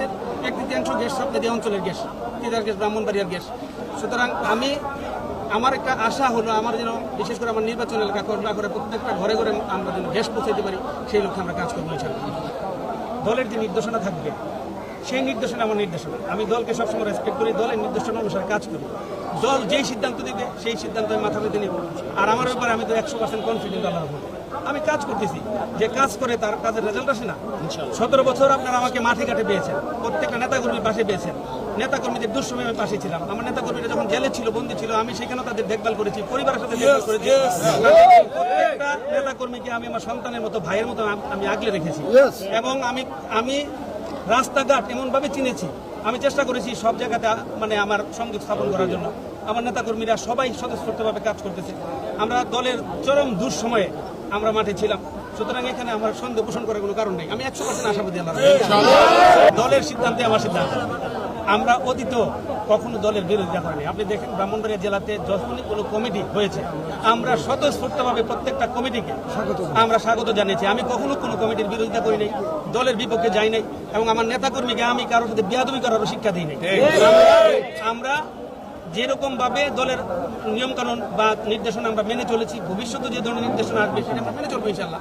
গ্যাসের এক তৃতীয়াংশ গ্যাস সবচেয়ে অঞ্চলের গ্যাস তিতার গ্যাস, ব্রাহ্মণবাড়িয়ার গ্যাস। সুতরাং আমি, আমার একটা আশা হলো আমার যেন বিশেষ করে আমার নির্বাচন এলাকা করলা করে প্রত্যেকটা ঘরে ঘরে আমরা যেন গ্যাস পৌঁছাতে পারি, সেই লক্ষ্যে আমরা কাজ করব দলের যে নির্দেশনা থাকবে, সেই নির্দেশনা আমার নির্দেশনা। আমি দলকে সবসময় রেসপেক্ট করি, দলের নির্দেশনা অনুসারে কাজ করি। দল যেই সিদ্ধান্ত দিবে, সেই সিদ্ধান্ত আমি মাথা পেতে নিব। আর আমার ব্যাপারে আমি তো একশো পার্সেন্ট কনফিডেন্ট আল্লাহর উপর। আমি কাজ করতেছি। যে কাজ করে তার কাজের রেজাল্ট আসে না। সতেরো বছর আপনারা আমাকে মাঠে ঘাটে পেয়েছেন। প্রত্যেকটা নেতাকর্মীর পাশে পেয়েছেন। নেতাকর্মীদের দুঃসময় আমি পাশে ছিলাম। আমার নেতাকর্মীরা যখন জেলে ছিল বন্দী ছিল আমি সেখানেও তাদের দেখভাল করেছি পরিবারের সাথে দেখভাল করেছি। প্রত্যেকটা নেতাকর্মীকে আমি আমার সন্তানের মতো ভাইয়ের মতো আমি আগলে রেখেছি। এবং আমি আমি রাস্তাঘাট এমনভাবে চিনেছি। আমি চেষ্টা করেছি সব জায়গাতে মানে আমার সংযোগ স্থাপন করার জন্য। আমার নেতাকর্মীরা সবাই স্বতঃস্ফূর্তভাবে কাজ করতেছে। আমরা দলের চরম দুঃসময়ে আমরা মাঠে ছিলাম। সুতরাং এখানে আমার সন্দেহ পোষণ করার কোনো কারণ নেই। আমি একশো পার্সেন্ট আশাবাদী আল্লাহ দলের সিদ্ধান্তে আমার সিদ্ধান্ত। আমরা অতীত কখনো দলের বিরোধিতা করিনি। আপনি দেখেন ব্রাহ্মণবাড়িয়া জেলাতে যখনই কোনো কমিটি হয়েছে। আমরা স্বতঃস্ফূর্তভাবে প্রত্যেকটা কমিটিকে আমরা স্বাগত জানিয়েছি। আমি কখনো কোনো কমিটির বিরোধিতা করি নাই। দলের বিপক্ষে যাই নাই। এবং আমার নেতাকর্মীকে আমি কারোর সাথে বিয়াদবি করারও শিক্ষা দিই নাই। আমরা যেরকম ভাবে দলের নিয়মকানুন বা নির্দেশনা আমরা মেনে চলেছি, ভবিষ্যতে যে ধরনের নির্দেশনা আসবে সেটা আমরা মেনে চলবো ইনশাল্লাহ